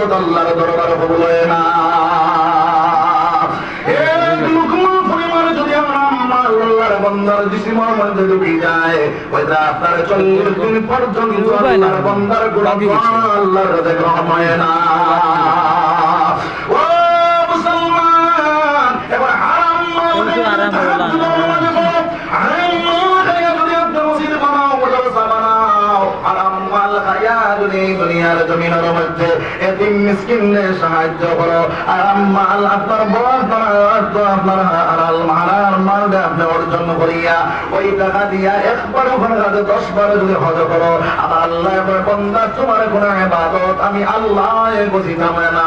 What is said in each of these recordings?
ইবাদত আল্লাহর দরবারে হয় না। বান্দার জিসিমের মধ্যে ঢুকে যায় ওইটা আপনার চল্লিশ দিন পর্যন্ত আল্লাহর বান্দার গুণ আল্লাহর কাছে হয় না। দুনিয়ার জমিনের মধ্যে এতিম মিসকিনদের সাহায্য করো। আর মাল আপনার বড় অর্থ আপনার হালাল হালাল মাল দিয়ে আপনি অর্জন করিয়া ওই টাকা দিয়া একবার ওখানে দশ বার যদি হজ করো আর আল্লাহ বন্দা তোমার কোন ইবাদত আমি আল্লাহ বুঝিতাম না।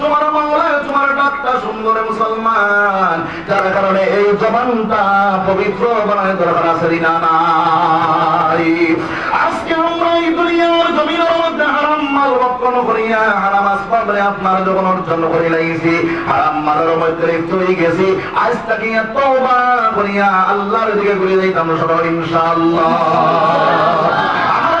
তোমার মাওলা, তোমার ডাকটা সুন্দর মুসলমান, যার কারণে এই জবানটা পবিত্র বানায় দরকার আছে না মাল রক্ষণ করিয়া হারাম আসবাব আপনার যখন অর্জন করি লাইছি, হারাম মারার মধ্যে লিপ্ত হয়ে গেছি, আজ তাকে তওবা করিয়া আল্লাহর দিকে ঘুরে যাইতাম সবাই, ইনশাআল্লাহ। আমার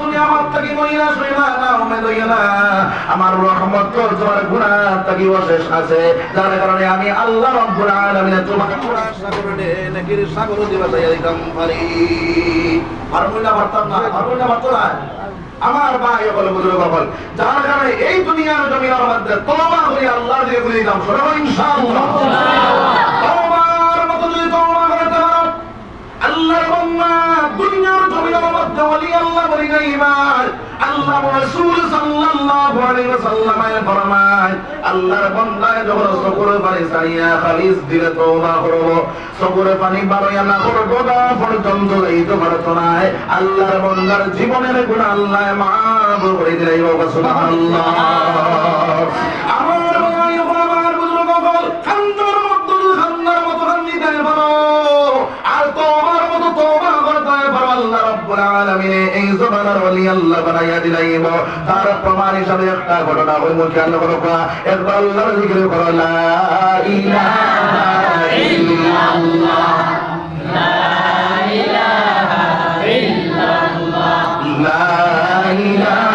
তুমি আমার থেকে মহিলা শুইলা না উমে দইয়া আমার রহমত তো তোমার গুনাহ থেকে অশেষ আছে। যার কারণে আমি আল্লাহ রব্বুল আলামিন তোমাকে সাগরে নাকির সাগর দিবা তাই দিতাম পারি। ফার্মুলা পারতাম না ফার্মুলা পারতো না আমার ভাই বলে বুঝলো বল, যার কারণে এই দুনিয়ার জমিনের মধ্যে তওবা করে আল্লাহ দিয়ে গুলি দাম সরব ইনশাআল্লাহ। তওবার মতো যদি তওবা করতে পারো, আল্লাহর বান্দা দুনিয়ার জমিনের আল্লাহর বান্দায় জীবনের গুনাহ আল্লাহ সুবহানাল্লাহ। রাব্বুল আলামিন এই জমানার ওলি আল্লাহ বানাইয়া দিলাইব। তার প্রমাণ হিসাবে একটা ঘটনা ওই মুখে আল্লাহ করো একবার আল্লাহর জিকির করো, লা ইলাহা ইল্লাল্লাহ। লা ইলাহা ইল্লাল্লাহ। লা ইলাহা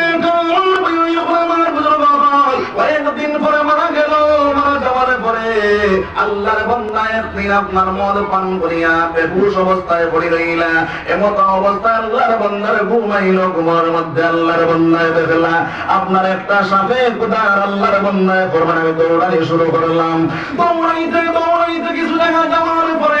আল্লাহর বান্দা একদিন আপনার মদ পান করিয়া বেহুশ অবস্থায় পড়ে রইলা। এমত আল্লাহর বান্দার ঘুমাইল, ঘুমার মধ্যে আল্লাহর বান্দায় দেখলা। আপনার একটা সাপে কুদার আল্লাহর বান্দায় দৌড়ানি শুরু করলাম। দৌড়াইতে দৌড়াইতে কিছু দেখা যাওয়ার পরে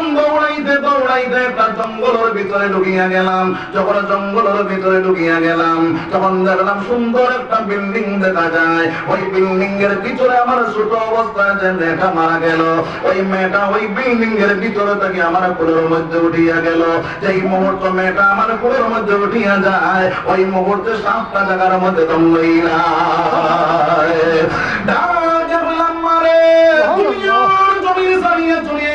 একটা জঙ্গলের ভিতরে ঢুকিয়া গেলাম। যখন জঙ্গলের ভিতরে ঢুকিয়া গেলাম তখন দেখলাম সুন্দর একটা বিল্ডিং দেখা যায়। ওই বিল্ডিং এর ভিতরে আমার ছোট অবস্থায় যে মেয়েটা মারা গেল ওই মেয়েটা ওই বিল্ডিং এর ভিতরে থেকে আমার কোলের মধ্যে উঠিয়া গেল। যেই মুহূর্ত মেয়েটা আমার কোলের মধ্যে উঠিয়া যায় ওই মুহূর্তে সাতটা জায়গার মধ্যে দম লইলা ডাক বললাম মারে দুনিয়ার জমিন সারিয়ে চুরিয়ে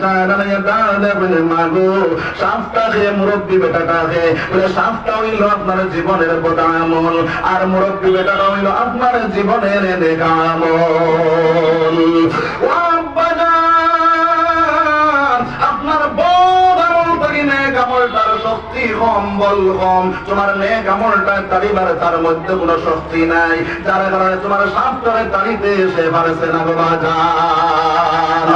তাআলা আলাইহি দাদা বলে মাগো। সাতটা যে মুরব্বি বেটাটা আছে বলে হইল আপনার জীবনের আমল আর মুরব্বী বেটাটা হইল আপনার জীবনের দেখা আমল শক্তি কম, বল কম। তোমার নেক আমলটা তারিবার তার মধ্যে কোনো শক্তি নাই। যার কারণে তোমার সাপটারে তাড়িতে এসে পারছে না বাবা যান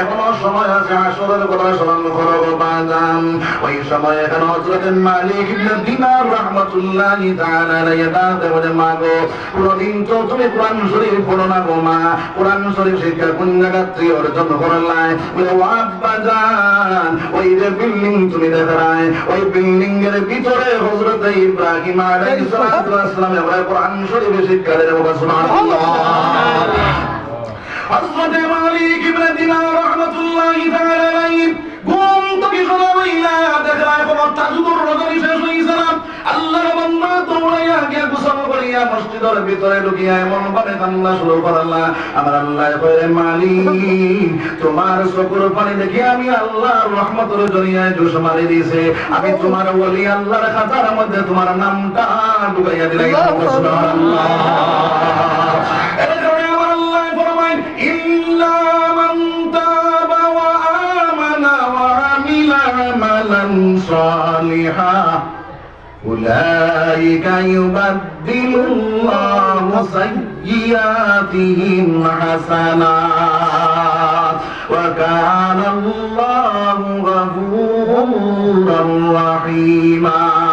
এখনও সময় আছে আসরের কথা স্মরণ করো। যান ওই সময় এখানে হযরত মালিক ইবনে দিনার রাহমাতুল্লাহি তাআলা আলাইহি বলে মাগো কোনদিন তো তুমি কোরআন শরীফ পড়ো না গো মা। কোরআন শরীফ শিক্ষা কোন জায়গা থেকে অর্জন করলাই বলে ওই যে বিল্ডিং তুমি ওই বিল্ডিং এর ভিতরে হযরত ইব্রাহিম আলাইহিস সালাম কোরআন শরীফ শিক্ষা হযরত মালিক ইবনে দিনার রাহমাতুল্লাহি তাআলা গোসল করিয়া মসজিদের ভিতরে ঢুকিয়া এমন ভাবে কান্না শুরু করলা। আমার আল্লাহ কয়ে মালিক তোমার চকুর পানি দেখে আমি আল্লাহর রহমতের জড়িয়ায় জোশ মারি দিয়েছে। আমি তোমার ওলি আল্লাহর খাতার মধ্যে তোমার নামটা ঢুকাইয়া দিলাই আল্লাহ ফরমায় أولئك يبدل الله سيئاتهم حسنات. وكان الله غفورا رحيما.